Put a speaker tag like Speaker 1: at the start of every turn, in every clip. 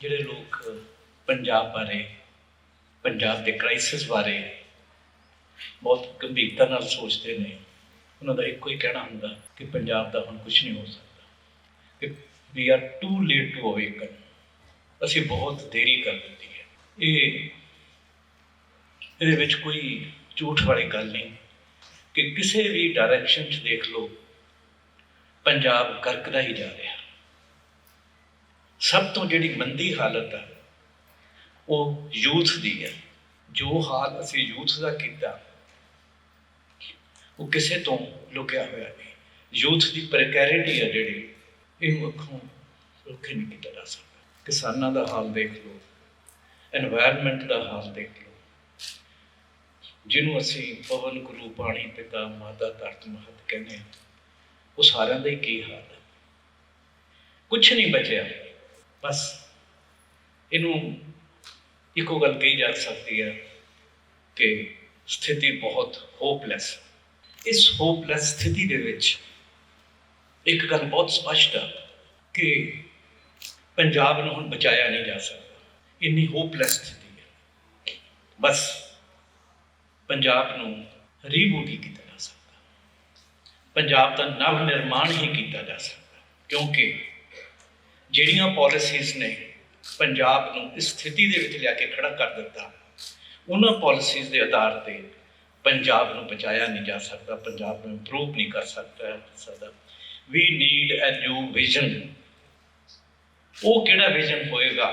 Speaker 1: ਜਿਹੜੇ ਲੋਕ ਪੰਜਾਬ ਬਾਰੇ, ਪੰਜਾਬ ਦੇ ਕ੍ਰਾਈਸਿਸ ਬਾਰੇ ਬਹੁਤ ਗੰਭੀਰਤਾ ਨਾਲ ਸੋਚਦੇ ਨੇ, ਉਹਨਾਂ ਦਾ ਇੱਕੋ ਹੀ ਕਹਿਣਾ ਹੁੰਦਾ ਕਿ ਪੰਜਾਬ ਦਾ ਹੁਣ ਕੁਝ ਨਹੀਂ ਹੋ ਸਕਦਾ। ਕਿ we are too late to awaken ਅਸੀਂ ਬਹੁਤ ਦੇਰੀ ਕਰ ਦਿੱਤੀ ਹੈ। ਇਹ, ਇਹਦੇ ਵਿੱਚ ਕੋਈ ਝੂਠ ਵਾਲੀ ਗੱਲ ਨਹੀਂ ਕਿ ਕਿਸੇ ਵੀ ਡਾਇਰੈਕਸ਼ਨ 'ਚ ਦੇਖ ਲਓ, ਪੰਜਾਬ ਕਰਕਦਾ ਹੀ ਜਾ ਰਿਹਾ। ਸਭ ਤੋਂ ਜਿਹੜੀ ਮੰਦੀ ਹਾਲਤ ਆ, ਉਹ ਯੂਥ ਦੀ ਹੈ। ਜੋ ਹਾਲ ਅਸੀਂ ਯੂਥ ਦਾ ਕੀਤਾ, ਉਹ ਕਿਸੇ ਤੋਂ ਲੁਕਿਆ ਹੋਇਆ ਨਹੀਂ। ਯੂਥ ਦੀ ਪ੍ਰੈਕੈਰਿਟੀ ਹੈ ਜਿਹੜੀ ਇਹ ਅੱਖੋਂ ਰੁਕੇ ਨਹੀਂ ਕੀਤਾ ਜਾ ਸਕਦਾ। ਕਿਸਾਨਾਂ ਦਾ ਹਾਲ ਦੇਖ ਲਓ এনवायरमेंट ਦਾ ਹਾਲ ਦੇਖ ਲਓ। ਜਿਹਨੂੰ ਅਸੀਂ ਪਵਨ, ਗੁਰੂ ਪਾਣੀ ਪਿਤਾ, ਮਾਤਾ, ਧਰਤ, ਮਹਤ ਕਹਿੰਦੇ ਆ, ਉਹ ਸਾਰਿਆਂ ਦਾ ਹੀ ਕੀ ਹਾਲ ਹੈ? ਕੁਝ ਨਹੀਂ ਬਚਿਆ। ਬਸ ਇਹਨੂੰ ਇੱਕੋ ਗੱਲ ਕਹੀ ਜਾ ਸਕਦੀ ਹੈ ਕਿ ਸਥਿਤੀ ਬਹੁਤ ਹੋਪਲੈਸ ਇਸ ਹੋਪਲੈਸ ਸਥਿਤੀ ਦੇ ਵਿੱਚ ਇੱਕ ਗੱਲ ਬਹੁਤ ਸਪਸ਼ਟ ਹੈ ਕਿ ਪੰਜਾਬ ਨੂੰ ਹੁਣ ਬਚਾਇਆ ਨਹੀਂ ਜਾ ਸਕਦਾ। ਇੰਨੀ ਹੋਪਲੈਸ ਸਥਿਤੀ ਹੈ। ਬਸ ਪੰਜਾਬ ਨੂੰ ਰੀਬੂਟ ਹੀ ਕੀਤਾ ਜਾ ਸਕਦਾ। ਪੰਜਾਬ ਦਾ ਨਵ ਨਿਰਮਾਣ ਹੀ ਕੀਤਾ ਜਾ ਸਕਦਾ, ਕਿਉਂਕਿ ਜਿਹੜੀਆਂ ਪਾਲਿਸੀਜ਼ ਨੇ ਪੰਜਾਬ ਨੂੰ ਇਸ ਸਥਿਤੀ ਦੇ ਵਿੱਚ ਲਿਆ ਕੇ ਖੜਾ ਕਰ ਦਿੱਤਾ, ਉਹਨਾਂ ਪਾਲਿਸੀਜ਼ ਦੇ ਆਧਾਰ ਤੇ ਪੰਜਾਬ ਨੂੰ ਬਚਾਇਆ ਨਹੀਂ ਜਾ ਸਕਦਾ, ਪੰਜਾਬ ਨੂੰ ਇੰਪਰੂਵ ਨਹੀਂ ਕਰ ਸਕਦਾ ਸਕਦਾ। We need a new vision ਉਹ ਕਿਹੜਾ ਵਿਜ਼ਨ ਹੋਏਗਾ?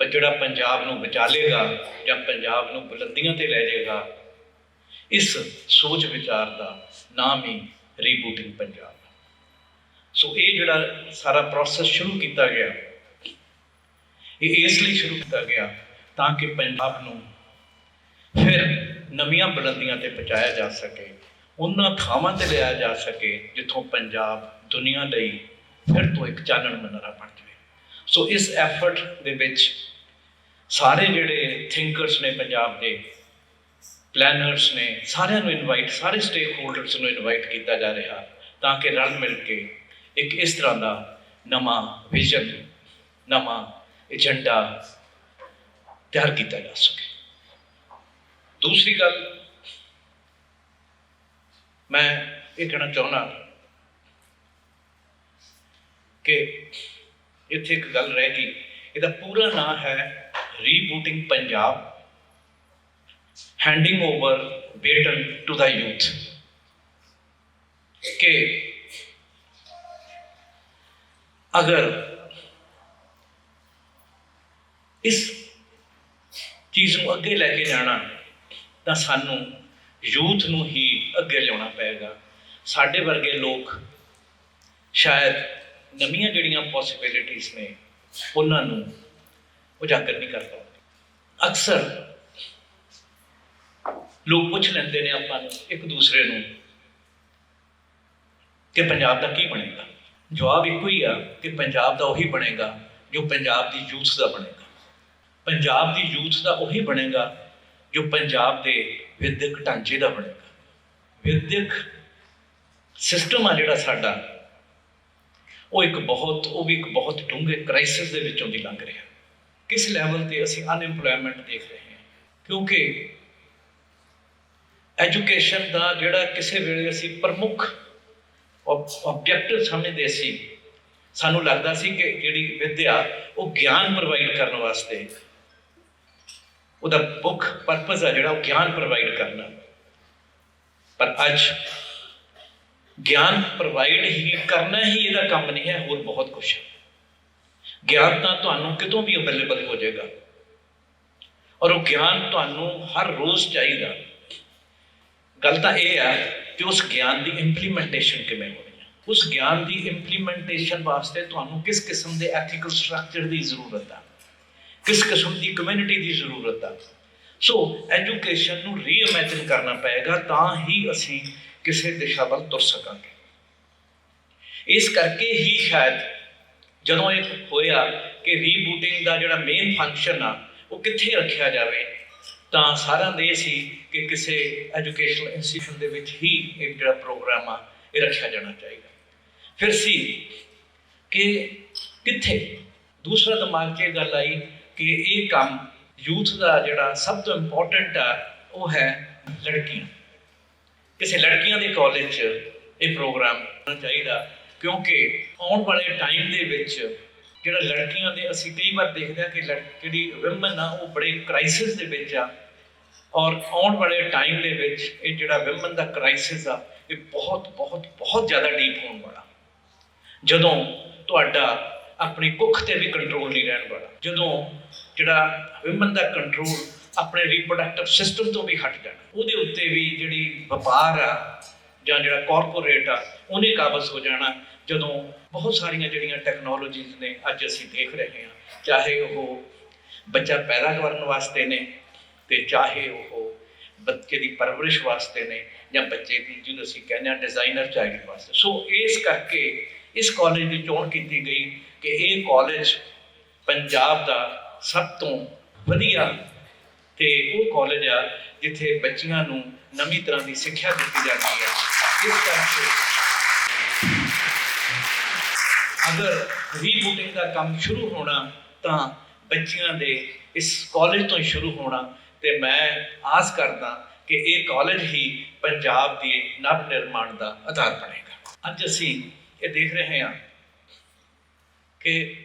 Speaker 1: ਪਰ ਜਿਹੜਾ ਪੰਜਾਬ ਨੂੰ ਬਚਾ ਲੇਗਾ ਜਾਂ ਪੰਜਾਬ ਨੂੰ ਬੁਲੰਦੀਆਂ ਤੇ ਲੈ ਜਾਏਗਾ ਇਸ ਸੋਚ ਵਿਚਾਰ ਦਾ ਨਾਮ ਹੀ ਰੀਬੂਟਿੰਗ ਪੰਜਾਬ। ਸੋ ਇਹ ਜਿਹੜਾ ਸਾਰਾ ਪ੍ਰੋਸੈਸ ਸ਼ੁਰੂ ਕੀਤਾ ਗਿਆ, ਇਹ ਇਸ ਲਈ ਸ਼ੁਰੂ ਕੀਤਾ ਗਿਆ ਤਾਂ ਕਿ ਪੰਜਾਬ ਨੂੰ ਫਿਰ ਨਵੀਆਂ ਬੁਲੰਦੀਆਂ ਤੇ ਪਹੁੰਚਾਇਆ ਜਾ ਸਕੇ, ਉਹਨਾਂ ਥਾਵਾਂ ਤੇ ਲਿਆਇਆ ਜਾ ਸਕੇ ਜਿੱਥੋਂ ਪੰਜਾਬ ਦੁਨੀਆ ਲਈ ਫਿਰ ਤੋਂ ਇੱਕ ਚਾਨਣ ਮਨਰਾ ਬਣ ਜਾਵੇ। ਸੋ ਇਸ ਐਫਰਟ ਦੇ ਵਿੱਚ ਸਾਰੇ ਜਿਹੜੇ ਥਿੰਕਰਸ ਨੇ ਪੰਜਾਬ ਦੇ ਪਲੈਨਰਸ ਨੇ, ਸਾਰਿਆਂ ਨੂੰ ਇਨਵਾਈਟ ਸਾਰੇ ਸਟੇਕ ਹੋਲਡਰਸ ਨੂੰ ਇਨਵਾਈਟ ਕੀਤਾ ਜਾ ਰਿਹਾ ਤਾਂ ਕਿ ਰਲ ਮਿਲ ਕੇ ਇੱਕ ਇਸ ਤਰ੍ਹਾਂ ਦਾ ਨਵਾਂ ਵਿਜ਼ਨ ਨਵਾਂ ਏਜੰਡਾ ਤਿਆਰ ਕੀਤਾ ਜਾ ਸਕੇ। ਦੂਸਰੀ ਗੱਲ, ਮੈਂ ਇਹ ਕਹਿਣਾ ਚਾਹੁੰਦਾ ਕਿ ਇੱਥੇ ਇੱਕ ਗੱਲ ਰਹਿ ਗਈ, ਇਹਦਾ ਪੂਰਾ ਨਾਮ ਹੈ rebooting Punjab handing over baton to the youth ਕਿ ਅਗਰ ਇਸ ਚੀਜ਼ ਨੂੰ ਅੱਗੇ ਲੈ ਕੇ ਜਾਣਾ ਤਾਂ ਸਾਨੂੰ ਯੂਥ ਨੂੰ ਹੀ ਅੱਗੇ ਲਿਆਉਣਾ ਪਏਗਾ। ਸਾਡੇ ਵਰਗੇ ਲੋਕ ਸ਼ਾਇਦ ਨਵੀਆਂ ਜਿਹੜੀਆਂ ਪੋਸਿਬਿਲਿਟੀਆਂ ਨੇ, ਉਹਨਾਂ ਨੂੰ ਉਜਾਗਰ ਨਹੀਂ ਕਰ ਪਾਉਂਦੇ। ਅਕਸਰ ਲੋਕ ਪੁੱਛ ਲੈਂਦੇ ਨੇ ਆਪਾਂ ਨੂੰ ਇੱਕ ਦੂਸਰੇ ਨੂੰ ਕਿ ਪੰਜਾਬ ਦਾ ਕੀ ਬਣੇਗਾ? ਜਵਾਬ ਇੱਕੋ ਹੀ ਆ ਕਿ ਪੰਜਾਬ ਦਾ ਉਹੀ ਬਣੇਗਾ, ਜੋ ਪੰਜਾਬ ਦੀ ਯੂਥ ਦਾ ਬਣੇਗਾ। ਪੰਜਾਬ ਦੀ ਯੂਥ ਦਾ ਉਹੀ ਬਣੇਗਾ, ਜੋ ਪੰਜਾਬ ਦੇ ਵਿਦਿਅਕ ਢਾਂਚੇ ਦਾ ਬਣੇਗਾ। ਵਿਦਿਅਕ ਸਿਸਟਮ ਆ ਜਿਹੜਾ ਸਾਡਾ, ਉਹ ਇੱਕ ਬਹੁਤ, ਉਹ ਵੀ ਇੱਕ ਬਹੁਤ ਡੂੰਘੇ ਕ੍ਰਾਈਸਿਸ ਦੇ ਵਿੱਚੋਂ ਦੀ ਲੰਘ ਰਿਹਾ। ਕਿਸ ਲੈਵਲ ਤੇ ਅਸੀਂ ਅਨਐਮਪਲੋਇਮੈਂਟ ਦੇਖ ਰਹੇ ਹਾਂ? ਕਿਉਂਕਿ ਐਜੂਕੇਸ਼ਨ ਦਾ ਜਿਹੜਾ ਕਿਸੇ ਵੇਲੇ ਅਸੀਂ ਪ੍ਰਮੁੱਖ ਆਬਜੈਕਟਿਵ ਸਮਝਦੇ ਸੀ। ਸਾਨੂੰ ਲੱਗਦਾ ਸੀ ਕਿ ਜਿਹੜੀ ਵਿਦਿਆ, ਉਹ ਗਿਆਨ ਪ੍ਰੋਵਾਈਡ ਕਰਨ ਵਾਸਤੇ। ਉਹਦਾ ਬੁੱਕ ਪਰਪਸ ਆ ਜਿਹੜਾ, ਉਹ ਗਿਆਨ ਪ੍ਰੋਵਾਈਡ ਕਰਨਾ। ਪਰ ਅੱਜ ਗਿਆਨ ਪ੍ਰੋਵਾਈਡ ਹੀ ਕਰਨਾ ਹੀ ਇਹਦਾ ਕੰਮ ਨਹੀਂ ਹੈ, ਹੋਰ ਬਹੁਤ ਕੁਝ ਹੈ। ਗਿਆਨ ਤਾਂ ਤੁਹਾਨੂੰ ਕਿਤੋਂ ਵੀ ਅਵੇਲੇਬਲ ਹੋ ਜਾਏਗਾ। ਔਰ ਉਹ ਗਿਆਨ ਤੁਹਾਨੂੰ ਹਰ ਰੋਜ਼ ਚਾਹੀਦਾ। ਗੱਲ ਤਾਂ ਇਹ ਆ ਕਿ ਉਸ ਗਿਆਨ ਦੀ ਇੰਪਲੀਮੈਂਟੇਸ਼ਨ ਕਿਵੇਂ ਹੋਣੀ ਹੈ? ਉਸ ਗਿਆਨ ਦੀ ਇੰਪਲੀਮੈਂਟੇਸ਼ਨ ਵਾਸਤੇ ਤੁਹਾਨੂੰ ਕਿਸ ਕਿਸਮ ਦੇ ਐਥੀਕਲ ਸਟਰਕਚਰ ਦੀ ਜ਼ਰੂਰਤ ਆ? ਕਿਸ ਕਿਸਮ ਦੀ ਕਮਿਊਨਿਟੀ ਦੀ ਜ਼ਰੂਰਤ ਆ? ਸੋ ਐਜੂਕੇਸ਼ਨ ਨੂੰ ਰੀਇਮੇਜਿਨ ਕਰਨਾ ਪਏਗਾ ਤਾਂ ਹੀ ਅਸੀਂ ਕਿਸੇ ਦਿਸ਼ਾ ਵੱਲ ਤੁਰ ਸਕਾਂਗੇ। ਇਸ ਕਰਕੇ ਹੀ ਸ਼ਾਇਦ ਜਦੋਂ ਇਹ ਹੋਇਆ ਕਿ ਰੀਬੂਟਿੰਗ ਦਾ ਜਿਹੜਾ ਮੇਨ ਫੰਕਸ਼ਨ ਆ, ਉਹ ਕਿੱਥੇ ਰੱਖਿਆ ਜਾਵੇ? ਤਾਂ ਸਾਰਿਆਂ ਦੇ ਸੀ ਕਿ ਕਿਸੇ ਐਜੂਕੇਸ਼ਨਲ ਇੰਸਟੀਟਿਊਸ਼ਨ ਦੇ ਵਿੱਚ ਹੀ ਇਹ ਜਿਹੜਾ ਪ੍ਰੋਗਰਾਮ ਆ, ਇਹ ਰੱਖਿਆ ਜਾਣਾ ਚਾਹੀਦਾ। ਫਿਰ ਸੀ ਕਿ ਕਿੱਥੇ? ਦੂਸਰਾ ਦਿਮਾਗ 'ਚ ਇਹ ਗੱਲ ਆਈ ਕਿ ਇਹ ਕੰਮ ਯੂਥ ਦਾ ਜਿਹੜਾ ਸਭ ਤੋਂ ਇੰਪੋਰਟੈਂਟ ਆ, ਉਹ ਹੈ ਲੜਕੀਆਂ। ਕਿਸੇ ਲੜਕੀਆਂ ਦੇ ਕਾਲਜ 'ਚ ਇਹ ਪ੍ਰੋਗਰਾਮ ਹੋਣਾ ਚਾਹੀਦਾ ਕਿਉਂਕਿ ਆਉਣ ਵਾਲੇ ਟਾਈਮ ਦੇ ਵਿੱਚ ਜਿਹੜਾ ਲੜਕੀਆਂ ਦੇ, ਅਸੀਂ ਕਈ ਵਾਰ ਦੇਖਦੇ ਹਾਂ ਕਿ ਲੜ- ਜਿਹੜੀ ਵਿਮਨ ਆ, ਉਹ ਬੜੇ ਕ੍ਰਾਈਸਿਸ ਦੇ ਵਿੱਚ ਆ। ਔਰ ਆਉਣ ਵਾਲੇ ਟਾਈਮ ਦੇ ਵਿੱਚ ਇਹ ਜਿਹੜਾ ਵਿਮਨ ਦਾ ਕ੍ਰਾਈਸਿਸ ਆ, ਇਹ ਬਹੁਤ ਬਹੁਤ ਬਹੁਤ ਜ਼ਿਆਦਾ ਡੀਪ ਹੋਣ ਵਾਲਾ। ਜਦੋਂ ਤੁਹਾਡਾ ਆਪਣੀ ਕੁੱਖ ਤੇ ਵੀ ਕੰਟਰੋਲ ਨਹੀਂ ਰਹਿਣ ਵਾਲਾ। ਜਦੋਂ ਜਿਹੜਾ ਵਿਮਨ ਦਾ ਕੰਟਰੋਲ ਆਪਣੇ ਰੀਪਰੋਡਕਟਿਵ ਸਿਸਟਮ ਤੋਂ ਵੀ ਹਟ ਜਾਣਾ। ਉਹਦੇ ਉੱਤੇ ਵੀ ਜਿਹੜੀ ਵਪਾਰ ਆ ਜਾਂ ਜਿਹੜਾ ਕਾਰਪੋਰੇਟ ਆ, ਉਹਨੇ ਕਾਬਜ਼ ਹੋ ਜਾਣਾ। ਜਦੋਂ ਬਹੁਤ ਸਾਰੀਆਂ ਜਿਹੜੀਆਂ ਟੈਕਨੋਲੋਜੀਜ਼ ਨੇ ਅੱਜ ਅਸੀਂ ਦੇਖ ਰਹੇ ਹਾਂ। ਚਾਹੇ ਉਹ ਬੱਚਾ ਪੈਦਾ ਕਰਨ ਵਾਸਤੇ ਨੇ ਤੇ ਚਾਹੇ ਉਹ ਬੱਚੇ ਦੀ ਪਰਵਰਿਸ਼ ਵਾਸਤੇ ਨੇ ਜਾਂ ਬੱਚੇ ਦੀ ਜਿਹਨੂੰ ਅਸੀਂ ਕਹਿੰਦੇ ਆ ਡਿਜ਼ਾਈਨਰ ਚਾਈਲਡ ਵਾਸਤੇ। ਸੋ ਇਸ ਕਰਕੇ ਇਸ ਕਾਲਜ ਦੀ ਚੋਣ ਕੀਤੀ ਗਈ ਕਿ ਇਹ ਕਾਲਜ ਪੰਜਾਬ ਦਾ ਸਭ ਤੋਂ ਵਧੀਆ ਤੇ ਉਹ ਕਾਲਜ ਆ ਜਿੱਥੇ ਬੱਚਿਆਂ ਨੂੰ ਨਵੀਂ ਤਰ੍ਹਾਂ ਦੀ ਸਿੱਖਿਆ ਦਿੱਤੀ ਜਾਂਦੀ ਹੈ। ਇਸ ਕਰਕੇ ਅਗਰ ਰੀਬੂਟਿੰਗ ਦਾ ਕੰਮ ਸ਼ੁਰੂ ਹੋਣਾ ਤਾਂ ਬੱਚਿਆਂ ਦੇ ਇਸ ਕਾਲਜ ਤੋਂ ਹੀ ਸ਼ੁਰੂ ਹੋਣਾ ਤੇ ਮੈਂ ਆਸ ਕਰਦਾ ਕਿ ਇਹ ਕਾਲਜ ਹੀ ਪੰਜਾਬ ਦੀ ਨਵ ਨਿਰਮਾਣ ਦਾ ਆਧਾਰ ਬਣੇਗਾ। ਅੱਜ ਅਸੀਂ ਇਹ ਦੇਖ ਰਹੇ ਹਾਂ ਕਿ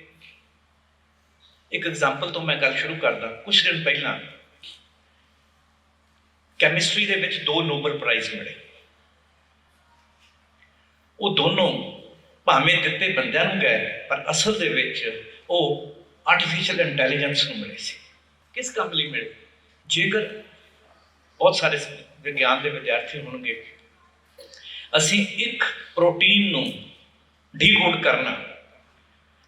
Speaker 1: ਇੱਕ ਐਗਜ਼ਾਮਪਲ ਤੋਂ ਮੈਂ ਗੱਲ ਸ਼ੁਰੂ ਕਰਦਾ। ਕੁਝ ਦਿਨ ਪਹਿਲਾਂ ਕੈਮਿਸਟਰੀ ਦੇ ਵਿੱਚ ਦੋ ਨੋਬਲ ਪ੍ਰਾਈਜ਼ ਮਿਲੇ। ਉਹ ਦੋਨੋਂ ਭਾਵੇਂ ਦਿੱਤੇ ਬੰਦਿਆਂ ਨੂੰ ਗਏ, ਪਰ ਅਸਲ ਦੇ ਵਿੱਚ ਉਹ ਆਰਟੀਫੀਸ਼ੀਅਲ ਇੰਟੈਲੀਜੈਂਸ ਨੂੰ ਮਿਲੇ ਸੀ। ਕਿਸ ਕੰਮ ਲਈ ਮਿਲੇ? ਜੇਕਰ ਬਹੁਤ ਸਾਰੇ ਵਿਗਿਆਨ ਦੇ ਵਿਦਿਆਰਥੀ ਹੋਣਗੇ, ਅਸੀਂ ਇੱਕ ਪ੍ਰੋਟੀਨ ਨੂੰ ਡੀਕੋਡ ਕਰਨਾ,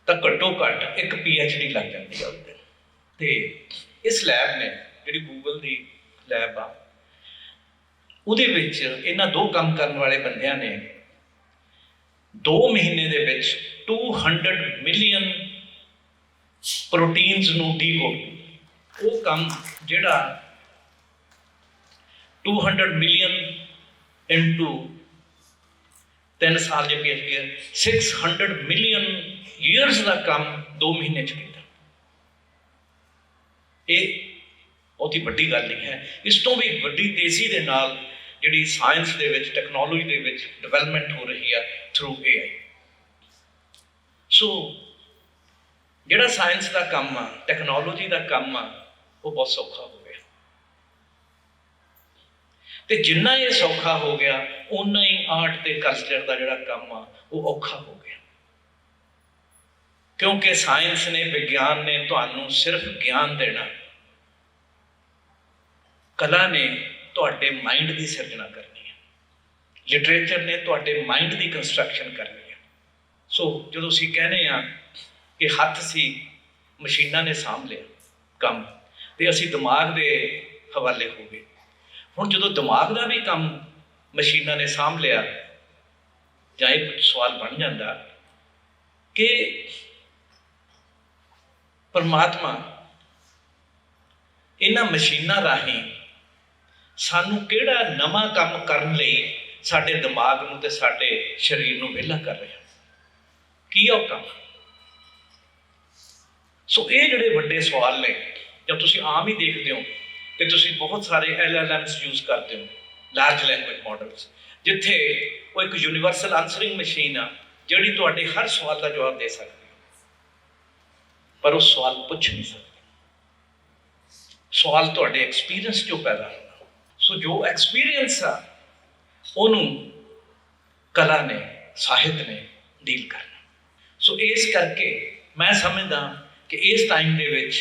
Speaker 1: ਤਾਂ ਘੱਟੋ ਘੱਟ ਇੱਕ ਡੀ ਲੱਗ ਜਾਂਦੀ ਹੈ ਉਹਦੇ। ਤੇ ਇਸ ਲੈਬ ਨੇ, ਜਿਹੜੀ ਗੂਗਲ ਦੀ ਲੈਬ ਆ, ਉਹਦੇ ਵਿੱਚ ਇਹਨਾਂ ਦੋ ਕੰਮ ਕਰਨ ਵਾਲੇ ਬੰਦਿਆਂ ਨੇ 2 ਮਹੀਨੇ ਦੇ ਵਿੱਚ 200 ਮਿਲੀਅਨ ਪ੍ਰੋਟੀਨਸ ਨੂੰ ਡੀਕੋਡ ਉਹ ਕੰਮ ਜਿਹੜਾ 200 ਮਿਲੀਅਨ ਇਨਟੂ 3 ਸਾਲ ਜੇ ਪੀਐਚਡੀ ਹੈ 600 ਮਿਲੀਅਨ ਇਅਰਸ ਦਾ ਕੰਮ 2 ਮਹੀਨੇ ਚ ਕੀਤਾ। ਇਹ ਬਹੁਤੀ ਵੱਡੀ ਗੱਲ ਨਹੀਂ ਹੈ। ਇਸ ਤੋਂ ਵੀ ਵੱਡੀ ਤੇਜ਼ੀ ਦੇ ਨਾਲ ਜਿਹੜੀ ਸਾਇੰਸ ਦੇ ਵਿੱਚ ਟੈਕਨੋਲੋਜੀ ਦੇ ਵਿੱਚ ਡਿਵੈਲਪਮੈਂਟ ਹੋ ਰਹੀ ਆ ਥਰੂ AI ਸੋ ਜਿਹੜਾ ਸਾਇੰਸ ਦਾ ਕੰਮ ਆ ਟੈਕਨੋਲੋਜੀ ਦਾ ਕੰਮ ਆ, ਉਹ ਬਹੁਤ ਸੌਖਾ ਹੋ ਗਿਆ। ਤੇ ਜਿੰਨਾ ਇਹ ਸੌਖਾ ਹੋ ਗਿਆ ਉਨਾ ਹੀ ਆਰਟ ਤੇ ਕਲਚਰ ਦਾ ਜਿਹੜਾ ਕੰਮ ਆ, ਉਹ ਔਖਾ ਹੋ ਗਿਆ। ਕਿਉਂਕਿ ਸਾਇੰਸ ਨੇ, ਵਿਗਿਆਨ ਨੇ ਤੁਹਾਨੂੰ ਸਿਰਫ ਗਿਆਨ ਦੇਣਾ। ਕਲਾ ਨੇ ਤੁਹਾਡੇ ਮਾਈਂਡ ਦੀ ਸਿਰਜਣਾ ਕਰਨੀ ਹੈ। ਲਿਟਰੇਚਰ ਨੇ ਤੁਹਾਡੇ ਮਾਈਂਡ ਦੀ ਕੰਸਟਰਕਸ਼ਨ ਕਰਨੀ ਹੈ। ਸੋ ਜਦੋਂ ਅਸੀਂ ਕਹਿੰਦੇ ਆ ਕਿ ਹੱਥ ਸੀ, ਮਸ਼ੀਨਾਂ ਨੇ ਸਾਂਭ ਲਿਆ ਕੰਮ, ਤੇ ਅਸੀਂ ਦਿਮਾਗ ਦੇ ਹਵਾਲੇ ਹੋ ਗਏ। ਹੁਣ ਜਦੋਂ ਦਿਮਾਗ ਦਾ ਵੀ ਕੰਮ ਮਸ਼ੀਨਾਂ ਨੇ ਸਾਂਭ ਲਿਆ, ਜਾਂ ਇਹ ਸਵਾਲ ਬਣ ਜਾਂਦਾ ਕਿ ਪਰਮਾਤਮਾ ਇਹਨਾਂ ਮਸ਼ੀਨਾਂ ਰਾਹੀਂ ਸਾਨੂੰ ਕਿਹੜਾ ਨਵਾਂ ਕੰਮ ਕਰਨ ਲਈ ਸਾਡੇ ਦਿਮਾਗ ਨੂੰ ਤੇ ਸਾਡੇ ਸਰੀਰ ਨੂੰ ਵਿਹਲਾ ਕਰ ਰਿਹਾ? ਕੀ ਆ ਉਹ ਕੰਮ? ਸੋ ਇਹ ਜਿਹੜੇ ਵੱਡੇ ਸਵਾਲ ਨੇ ਜਦ ਤੁਸੀਂ ਆਮ ਹੀ ਦੇਖਦੇ ਹੋ ਕਿ ਤੁਸੀਂ ਬਹੁਤ ਸਾਰੇ ਐਲਐਲਐਮਸ ਯੂਜ਼ ਕਰਦੇ ਹੋ ਲਾਰਜ ਲੈਂਗੁਏਜ ਮਾਡਲਸ ਜਿੱਥੇ ਉਹ ਇੱਕ ਯੂਨੀਵਰਸਲ ਆਨਸਰਿੰਗ ਮਸ਼ੀਨ ਆ, ਜਿਹੜੀ ਤੁਹਾਡੇ ਹਰ ਸਵਾਲ ਦਾ ਜਵਾਬ ਦੇ ਸਕਦੀ ਹੈ। ਪਰ ਉਹ ਸਵਾਲ ਪੁੱਛ ਨਹੀਂ ਸਕਦੀ। ਸਵਾਲ ਤੁਹਾਡੇ ਐਕਸਪੀਰੀਅੰਸ ਚੋਂ ਪੈਦਾ ਸੋ ਜੋ ਐਕਸਪੀਰੀਅੰਸ ਆ, ਉਹਨੂੰ ਕਲਾ ਨੇ, ਸਾਹਿਤ ਨੇ ਡੀਲ ਕਰਨਾ। ਸੋ ਇਸ ਕਰਕੇ ਮੈਂ ਸਮਝਦਾ ਕਿ ਇਸ ਟਾਈਮ ਦੇ ਵਿੱਚ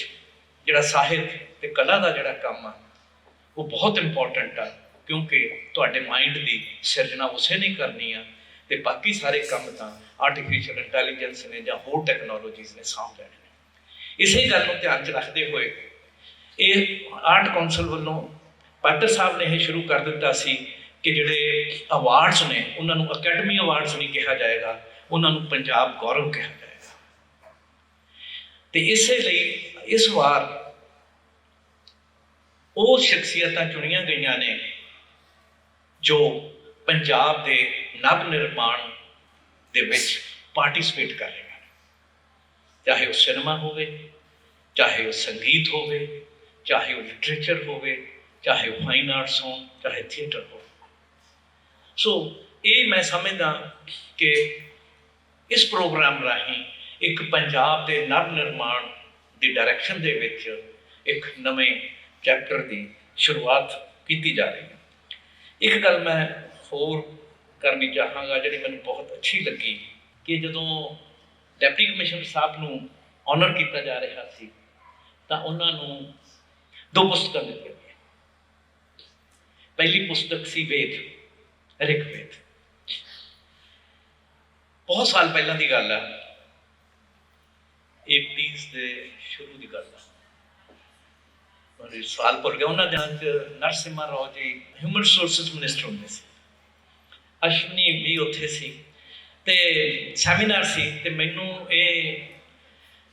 Speaker 1: ਜਿਹੜਾ ਸਾਹਿਤ ਤੇ ਕਲਾ ਦਾ ਜਿਹੜਾ ਕੰਮ ਆ, ਉਹ ਬਹੁਤ ਇੰਪੋਰਟੈਂਟ ਆ, ਕਿਉਂਕਿ ਤੁਹਾਡੇ ਮਾਈਂਡ ਦੀ ਸਿਰਜਣਾ ਉਸੇ ਨੇ ਕਰਨੀ ਆ ਤੇ ਬਾਕੀ ਸਾਰੇ ਕੰਮ ਤਾਂ ਆਰਟੀਫੀਸ਼ੀਅਲ ਇੰਟੈਲੀਜੈਂਸ ਨੇ ਜਾਂ ਹੋਰ ਟੈਕਨੋਲੋਜੀਜ਼ ਨੇ ਸਾਂਭ ਲੈਣੇ ਨੇ। ਇਸੇ ਗੱਲ ਨੂੰ ਧਿਆਨ 'ਚ ਰੱਖਦੇ ਹੋਏ ਇਹ ਆਰਟ ਕੌਂਸਲ ਵੱਲੋਂ ਪਾਟਰ ਸਾਹਿਬ ਨੇ ਇਹ ਸ਼ੁਰੂ ਕਰ ਦਿੱਤਾ ਸੀ ਕਿ ਜਿਹੜੇ ਅਵਾਰਡਸ ਨੇ, ਉਹਨਾਂ ਨੂੰ ਅਕੈਡਮੀ ਅਵਾਰਡਸ ਨਹੀਂ ਕਿਹਾ ਜਾਏਗਾ, ਉਹਨਾਂ ਨੂੰ ਪੰਜਾਬ ਗੌਰਵ ਕਿਹਾ ਜਾਏਗਾ। ਤੇ ਇਸੇ ਲਈ ਇਸ ਵਾਰ ਉਹ ਸ਼ਖਸੀਅਤਾਂ ਚੁਣੀਆਂ ਗਈਆਂ ਨੇ ਜੋ ਪੰਜਾਬ ਦੇ ਨਵ ਨਿਰਮਾਣ ਦੇ ਵਿੱਚ ਪਾਰਟਿਸਿਪੇਟ ਕਰ ਰਹੀਆਂ ਨੇ। ਚਾਹੇ ਉਹ ਸਿਨੇਮਾ ਹੋਵੇ, ਚਾਹੇ ਉਹ ਸੰਗੀਤ ਹੋਵੇ, ਚਾਹੇ ਉਹ ਲਿਟਰੇਚਰ ਹੋਵੇ ਚਾਹੇ ਉਹ ਫਾਈਨ ਆਰਟਸ ਹੋਣ, ਚਾਹੇ ਥੀਏਟਰ ਹੋਵੇ ਸੋ ਇਹ ਮੈਂ ਸਮਝਦਾ ਕਿ ਇਸ ਪ੍ਰੋਗਰਾਮ ਰਾਹੀਂ ਇੱਕ ਪੰਜਾਬ ਦੇ ਨਵ ਨਿਰਮਾਣ ਦੀ ਡਾਇਰੈਕਸ਼ਨ ਦੇ ਵਿੱਚ ਇੱਕ ਨਵੇਂ ਚੈਪਟਰ ਦੀ ਸ਼ੁਰੂਆਤ ਕੀਤੀ ਜਾ ਰਹੀ ਹੈ। ਇੱਕ ਗੱਲ ਮੈਂ ਹੋਰ ਕਰਨੀ ਚਾਹਾਂਗਾ, ਜਿਹੜੀ ਮੈਨੂੰ ਬਹੁਤ ਅੱਛੀ ਲੱਗੀ, ਕਿ ਜਦੋਂ ਡਿਪਟੀ ਕਮਿਸ਼ਨਰ ਸਾਹਿਬ ਨੂੰ ਆਨਰ ਕੀਤਾ ਜਾ ਰਿਹਾ ਸੀ, ਤਾਂ ਉਹਨਾਂ ਨੂੰ ਦੋ ਪੁਸਤਕਾਂ ਦਿੱਤੀਆਂ ਪਹਿਲੀ ਪੁਸਤਕ ਸੀ ਵੇਦ ਰਿਗਵੇਦ ਬਹੁਤ ਸਾਲ ਪਹਿਲਾਂ ਦੀ ਗੱਲ ਆ 80s ਦੇ ਸ਼ੁਰੂ ਦੀ ਗੱਲ ਆ ਪਰ ਇਸ ਸਾਲ ਭੁੱਲ ਗਿਆ ਉਹਨਾਂ ਦਿਨਾਂ 'ਚ Narasimha Rao ji human resources minister ਹੁੰਦੇ ਸੀ ਅਸ਼ਵਨੀ ਵੀ ਉੱਥੇ ਸੀ ਤੇ ਸੈਮੀਨਾਰ ਸੀ ਤੇ ਮੈਨੂੰ ਇਹ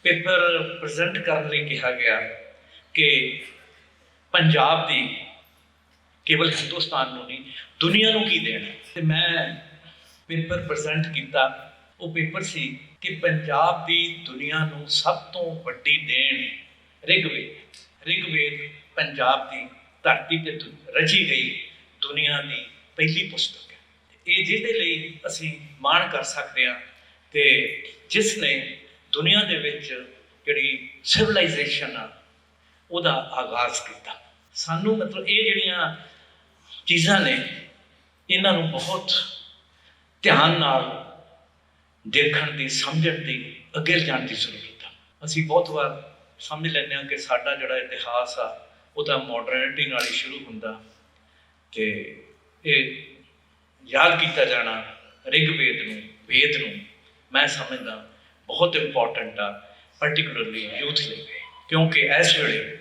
Speaker 1: ਪੇਪਰ ਪ੍ਰੈਜ਼ੈਂਟ ਕਰਨ ਲਈ ਕਿਹਾ ਗਿਆ ਕਿ ਪੰਜਾਬ ਦੀ ਕੇਵਲ ਹਿੰਦੁਸਤਾਨ ਨੂੰ ਨਹੀਂ, ਦੁਨੀਆ ਨੂੰ ਕੀ ਦੇਣਾ? ਤੇ ਮੈਂ ਪੇਪਰ ਪ੍ਰੈਜ਼ੈਂਟ ਕੀਤਾ। ਉਹ ਪੇਪਰ ਸੀ ਕਿ ਪੰਜਾਬ ਦੀ ਦੁਨੀਆ ਨੂੰ ਸਭ ਤੋਂ ਵੱਡੀ ਦੇਣ ਰਿਗਵੇਦ। ਰਿਗਵੇਦ ਪੰਜਾਬ ਦੀ ਧਰਤੀ ਤੇ ਰਚੀ ਗਈ ਦੁਨੀਆ ਦੀ ਪਹਿਲੀ ਪੁਸਤਕ ਹੈ। ਇਹ ਜਿਹਦੇ ਲਈ ਅਸੀਂ ਮਾਣ ਕਰ ਸਕਦੇ ਹਾਂ ਤੇ ਜਿਸ ਨੇ ਦੁਨੀਆ ਦੇ ਵਿੱਚ ਜਿਹੜੀ ਸਿਵਲਾਈਜੇਸ਼ਨ ਆ, ਉਹਦਾ ਆਗਾਜ਼ ਕੀਤਾ। ਸਾਨੂੰ ਮਤਲਬ ਇਹ ਜਿਹੜੀਆਂ ਚੀਜ਼ਾਂ ਨੇ, ਇਹਨਾਂ ਨੂੰ ਬਹੁਤ ਧਿਆਨ ਨਾਲ ਦੇਖਣ ਦੀ, ਸਮਝਣ ਦੀ, ਅੱਗੇ ਜਾਣ ਦੀ ਜ਼ਰੂਰਤ ਆ। ਅਸੀਂ ਬਹੁਤ ਵਾਰ ਸਮਝ ਲੈਂਦੇ ਹਾਂ ਕਿ ਸਾਡਾ ਜਿਹੜਾ ਇਤਿਹਾਸ ਆ ਉਹ ਤਾਂ ਮਾਡਰਨਿਟੀ ਨਾਲ ਹੀ ਸ਼ੁਰੂ ਹੁੰਦਾ ਤੇ ਇਹ ਯਾਦ ਕੀਤਾ ਜਾਣਾ, ਰਿਗਵੇਦ ਨੂੰ, ਵੇਦ ਨੂੰ ਮੈਂ ਸਮਝਦਾ ਬਹੁਤ ਇੰਪੋਰਟੈਂਟ ਆ ਪਾਰਟਿਕੂਲਰਲੀ ਯੂਥ ਲਈ, ਕਿਉਂਕਿ ਇਸ ਵੇਲੇ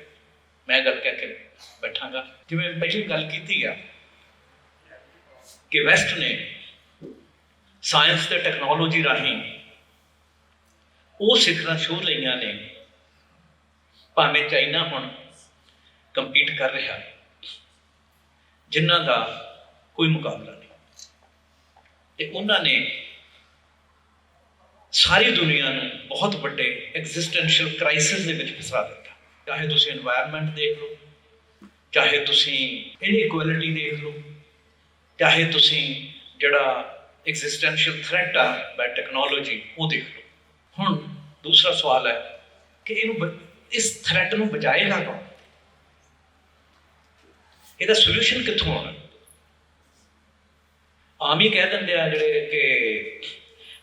Speaker 1: ਮੈਂ ਗੱਲ ਕਹਿ ਕੇ ਬੈਠਾਂਗਾ। ਜਿਵੇਂ ਪਹਿਲੀ ਗੱਲ ਕੀਤੀ ਆ ਕਿ ਵੈਸਟ ਨੇ ਸਾਇੰਸ ਤੇ ਟੈਕਨੋਲੋਜੀ ਰਾਹੀਂ ਉਹ ਸਿੱਖਣਾ ਸ਼ੁਰੂ ਲਈਆਂ ਨੇ, ਭਾਵੇਂ ਚਾਈਨਾ ਹੁਣ ਕੰਪੀਟ ਕਰ ਰਿਹਾ, ਜਿਨ੍ਹਾਂ ਦਾ ਕੋਈ ਮੁਕਾਬਲਾ ਨਹੀਂ। ਤੇ ਉਹਨਾਂ ਨੇ ਸਾਰੀ ਦੁਨੀਆ ਨੂੰ ਬਹੁਤ ਵੱਡੇ ਐਗਜ਼ਿਸਟੈਂਸ਼ੀਅਲ ਕ੍ਰਾਈਸਿਸ ਦੇ ਵਿੱਚ ਫਸਾ ਦਿੱਤਾ। ਚਾਹੇ ਤੁਸੀਂ এনवायरमेंट ਦੇਖ ਲਓ, ਚਾਹੇ ਤੁਸੀਂ ਇਨਈਕੁਐਲਿਟੀ ਦੇਖ ਲਓ, ਚਾਹੇ ਤੁਸੀਂ ਜਿਹੜਾ ਐਗਜ਼ਿਸਟੈਂਸ਼ੀਅਲ ਥ੍ਰੈਟ ਆ ਬਾਈ ਟੈਕਨੋਲੋਜੀ ਉਹ ਦੇਖ ਲਓ। ਹੁਣ ਦੂਸਰਾ ਸਵਾਲ ਹੈ ਕਿ ਇਹਨੂੰ ਇਸ ਥ੍ਰੈਟ ਨੂੰ ਬਚਾਏਗਾ ਕੌਣ? ਇਹਦਾ ਸੋਲੂਸ਼ਨ ਕਿੱਥੋਂ ਆਉਣਾ? ਆਮ ਹੀ ਕਹਿ ਦਿੰਦੇ ਆ ਜਿਹੜੇ ਕਿ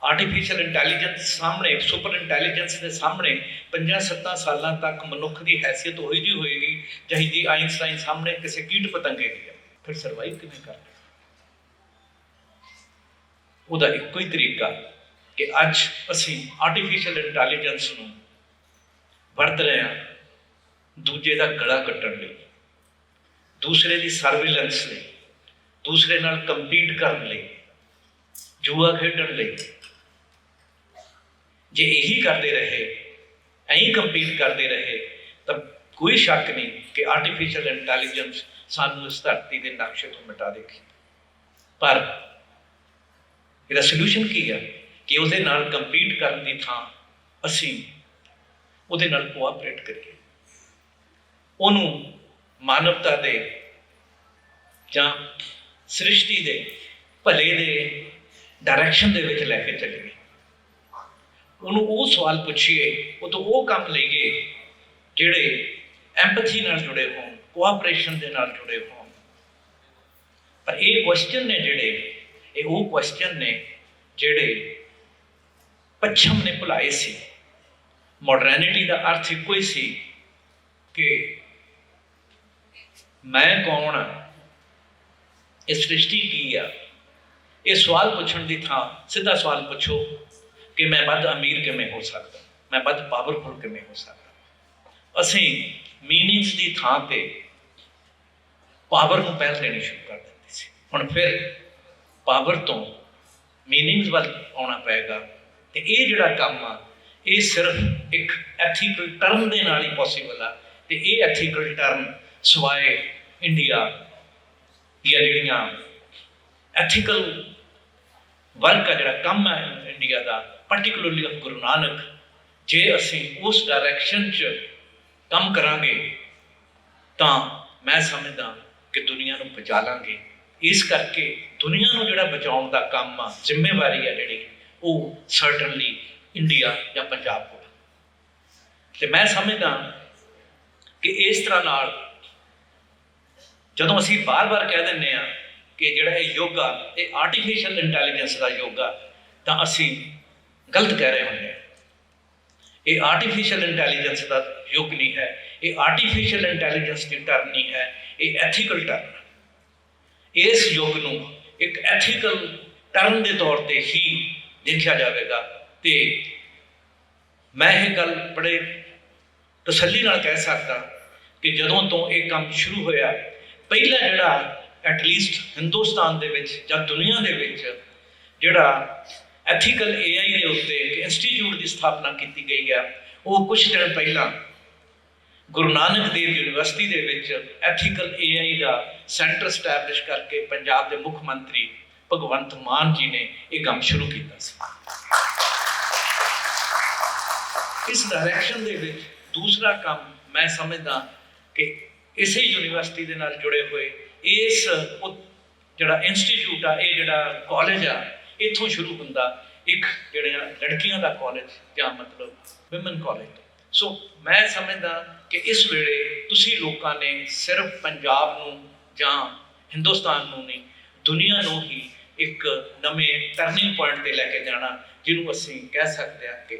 Speaker 1: ਆਰਟੀਫੀਸ਼ੀਅਲ ਇੰਟੈਲੀਜੈਂਸ ਸਾਹਮਣੇ ਸੁਪਰ ਇੰਟੈਲੀਜੈਂਸ ਦੇ ਸਾਹਮਣੇ 50-70 ਸਾਲਾਂ ਤੱਕ ਮਨੁੱਖ ਦੀ ਹੈਸੀਅਤ ਉਹੀ ਜਿਹੀ ਹੋਏਗੀ ਜਿਹੀ ਜੀ ਆਇਨਸਟਾਈਨ ਸਾਹਮਣੇ ਕਿਸੇ ਕੀਟ ਪਤੰਗੇ ਦੀ ਫਿਰ ਸਰਵਾਈਵ ਕਿਵੇਂ ਕਰਨਾ ਉਹਦਾ ਇੱਕੋ ਹੀ ਤਰੀਕਾ ਕਿ ਅੱਜ ਅਸੀਂ ਆਰਟੀਫੀਸ਼ੀਅਲ ਇੰਟੈਲੀਜੈਂਸ ਨੂੰ ਵਰਤ ਰਹੇ ਹਾਂ, ਦੂਜੇ ਦਾ ਗਲਾ ਕੱਟਣ ਲਈ, ਦੂਸਰੇ ਦੀ ਸਰਵੇਲੈਂਸ ਲਈ, ਦੂਸਰੇ ਨਾਲ ਕੰਪੀਟ ਕਰਨ ਲਈ, ਜੂਆ ਖੇਡਣ ਲਈ। ਜੇ ਇਹੀ ਕਰਦੇ ਰਹੇ, ਐਂ ਕੰਪੀਟ ਕਰਦੇ ਰਹੇ, ਤਾਂ ਕੋਈ ਸ਼ੱਕ ਨਹੀਂ ਕਿ ਆਰਟੀਫੀਸ਼ੀਅਲ ਇੰਟੈਲੀਜੈਂਸ ਸਾਨੂੰ ਇਸ ਧਰਤੀ ਦੇ ਨਕਸ਼ੇ ਤੋਂ ਮਿਟਾ ਦੇਗੀ ਪਰ ਇਹਦਾ ਸੋਲੂਸ਼ਨ ਕੀ ਹੈ ਕਿ ਉਹਦੇ ਨਾਲ ਕੰਪੀਟ ਕਰਨ ਦੀ ਥਾਂ ਅਸੀਂ ਉਹਦੇ ਨਾਲ ਕੋਆਪਰੇਟ ਕਰੀਏ। ਉਹਨੂੰ ਮਾਨਵਤਾ ਦੇ ਜਾਂ ਸ੍ਰਿਸ਼ਟੀ ਦੇ ਭਲੇ ਦੇ ਡਾਇਰੈਕਸ਼ਨ ਦੇ ਵਿੱਚ ਲੈ ਕੇ ਚੱਲੀਏ। ਉਹਨੂੰ ਉਹ ਸਵਾਲ ਪੁੱਛੀਏ, ਉਹ ਤੋਂ ਉਹ ਕੰਮ ਲਈਏ ਜਿਹੜੇ ਐਮਪੈਥੀ ਨਾਲ ਜੁੜੇ ਹੋਣ ਕੋਆਪਰੇਸ਼ਨ ਦੇ ਨਾਲ ਜੁੜੇ ਹੋਣ। ਪਰ ਇਹ ਕੁਐਸਚਨ ਨੇ ਜਿਹੜੇ, ਇਹ ਉਹ ਕੁਐਸਚਨ ਨੇ ਜਿਹੜੇ ਪੱਛਮ ਨੇ ਭੁਲਾਏ ਸੀ। ਮਾਡਰਨਿਟੀ ਦਾ ਅਰਥ ਇੱਕੋ ਹੀ ਸੀ ਕਿ ਮੈਂ ਕੌਣ ਆ? ਇਹ ਸ੍ਰਿਸ਼ਟੀ ਕੀ ਆ? ਇਹ ਸਵਾਲ ਪੁੱਛਣ ਦੀ ਥਾਂ, ਸਿੱਧਾ ਸਵਾਲ ਪੁੱਛੋ। ਕਿ ਮੈਂ ਵੱਧ ਅਮੀਰ ਕਿਵੇਂ ਹੋ ਸਕਦਾ? ਮੈਂ ਵੱਧ ਪਾਵਰਫੁਲ ਕਿਵੇਂ ਹੋ ਸਕਦਾ? ਅਸੀਂ ਮੀਨਿੰਗਸ ਦੀ ਥਾਂ ਤੇ ਪਾਵਰ ਨੂੰ ਪਹਿਲ ਦੇਣੀ ਸ਼ੁਰੂ ਕਰ ਦਿੱਤੀ ਸੀ। ਹੁਣ ਫਿਰ ਪਾਵਰ ਤੋਂ ਮੀਨਿੰਗਸ ਵੱਲ ਆਉਣਾ ਪਏਗਾ ਤੇ ਇਹ ਜਿਹੜਾ ਕੰਮ ਆ, ਇਹ ਸਿਰਫ ਇੱਕ ਐਥੀਕਲ ਟਰਮ ਦੇ ਨਾਲ ਹੀ ਪੋਸੀਬਲ ਆ ਤੇ ਇਹ ਐਥੀਕਲ ਟਰਮ ਸਵਾਏ ਇੰਡੀਆ ਦੀਆਂ ਜਿਹੜੀਆਂ ਐਥੀਕਲ ਵਰਕ ਆ, ਜਿਹੜਾ ਕੰਮ ਹੈ ਇੰਡੀਆ ਦਾ ਪਾਰਟਿਕੂਲਰਲੀ ਆਫ ਗੁਰੂ ਨਾਨਕ ਜੇ ਅਸੀਂ ਉਸ ਡਾਇਰੈਕਸ਼ਨ 'ਚ ਕੰਮ ਕਰਾਂਗੇ, ਤਾਂ ਮੈਂ ਸਮਝਦਾ ਕਿ ਦੁਨੀਆ ਨੂੰ ਬਚਾ ਲਾਂਗੇ ਇਸ ਕਰਕੇ ਦੁਨੀਆ ਨੂੰ ਜਿਹੜਾ ਬਚਾਉਣ ਦਾ ਕੰਮ ਆ, ਜ਼ਿੰਮੇਵਾਰੀ ਆ ਜਿਹੜੀ, ਉਹ ਸਰਟਨਲੀ ਇੰਡੀਆ ਜਾਂ ਪੰਜਾਬ ਕੋਲ ਆ। ਤੇ ਮੈਂ ਸਮਝਦਾ ਕਿ ਇਸ ਤਰ੍ਹਾਂ ਨਾਲ ਜਦੋਂ ਅਸੀਂ ਬਾਰ-ਬਾਰ ਕਹਿ ਦਿੰਨੇ ਆ ਕਿ ਜਿਹੜਾ ਇਹ ਯੋਗਾ, ਇਹ ਆਰਟੀਫੀਸ਼ੀਅਲ ਇੰਟੈਲੀਜੈਂਸ ਦਾ ਯੋਗਾ, ਤਾਂ ਅਸੀਂ ਗਲਤ ਕਹਿ ਰਹੇ ਹੁੰਦੇ ਆ। ਇਹ ਆਰਟੀਫੀਸ਼ੀਅਲ ਇੰਟੈਲੀਜੈਂਸ ਦਾ ਯੁੱਗ ਨਹੀਂ ਹੈ। ਇਹ ਆਰਟੀਫੀਸ਼ੀਅਲ ਇੰਟੈਲੀਜੈਂਸ ਦੀ ਟਰਨ ਨਹੀਂ ਹੈ। ਇਹ ਐਥੀਕਲ ਟਰਨ ਇਸ ਯੁੱਗ ਨੂੰ ਇੱਕ ਐਥੀਕਲ ਟਰਨ ਦੇ ਤੌਰ ਤੇ ਹੀ ਦੇਖਿਆ ਜਾਵੇਗਾ ਤੇ ਮੈਂ ਇਹ ਗੱਲ ਬੜੇ ਤਸੱਲੀ ਨਾਲ ਕਹਿ ਸਕਦਾ ਕਿ ਜਦੋਂ ਤੋਂ ਇਹ ਕੰਮ ਸ਼ੁਰੂ ਹੋਇਆ, ਪਹਿਲਾ ਜਿਹੜਾ ਐਟਲੀਸਟ ਹਿੰਦੁਸਤਾਨ ਦੇ ਵਿੱਚ ਜਾਂ ਦੁਨੀਆ ਦੇ ਵਿੱਚ ਜਿਹੜਾ ਐਥੀਕਲ AI ਦੇ ਉੱਤੇ ਇੱਕ ਇੰਸਟੀਚਿਊਟ ਦੀ ਸਥਾਪਨਾ ਕੀਤੀ ਗਈ ਹੈ ਉਹ ਕੁਝ ਦਿਨ ਪਹਿਲਾਂ ਗੁਰੂ ਨਾਨਕ ਦੇਵ ਯੂਨੀਵਰਸਿਟੀ ਦੇ ਵਿੱਚ ਐਥੀਕਲ AI ਦਾ ਸੈਂਟਰ ਸਟੈਬਲਿਸ਼ ਕਰਕੇ ਪੰਜਾਬ ਦੇ ਮੁੱਖ ਮੰਤਰੀ ਭਗਵੰਤ ਮਾਨ ਜੀ ਨੇ ਇਹ ਕੰਮ ਸ਼ੁਰੂ ਕੀਤਾ ਸੀ। ਇਸ ਡਾਇਰੈਕਸ਼ਨ ਦੇ ਵਿੱਚ ਦੂਸਰਾ ਕੰਮ ਮੈਂ ਸਮਝਦਾ ਕਿ ਇਸੇ ਯੂਨੀਵਰਸਿਟੀ ਦੇ ਨਾਲ ਜੁੜੇ ਹੋਏ ਇਸ ਜਿਹੜਾ ਇੰਸਟੀਚਿਊਟ ਆ, ਇਹ ਜਿਹੜਾ ਕਾਲਜ ਆ, ਇੱਥੋਂ ਸ਼ੁਰੂ ਹੁੰਦਾ ਇੱਕ ਜਿਹੜੀਆਂ ਲੜਕੀਆਂ ਦਾ ਕਾਲਜ ਜਾਂ ਮਤਲਬ ਵਿਮਨ ਕਾਲਜ ਸੋ ਮੈਂ ਸਮਝਦਾ ਕਿ ਇਸ ਵੇਲੇ ਤੁਸੀਂ ਲੋਕਾਂ ਨੇ ਸਿਰਫ ਪੰਜਾਬ ਨੂੰ ਜਾਂ ਹਿੰਦੁਸਤਾਨ ਨੂੰ ਨਹੀਂ, ਦੁਨੀਆ ਨੂੰ ਹੀ ਇੱਕ ਨਵੇਂ ਟਰਨਿੰਗ ਪੁਆਇੰਟ ਤੇ ਲੈ ਕੇ ਜਾਣਾ, ਜਿਹਨੂੰ ਅਸੀਂ ਕਹਿ ਸਕਦੇ ਹਾਂ ਕਿ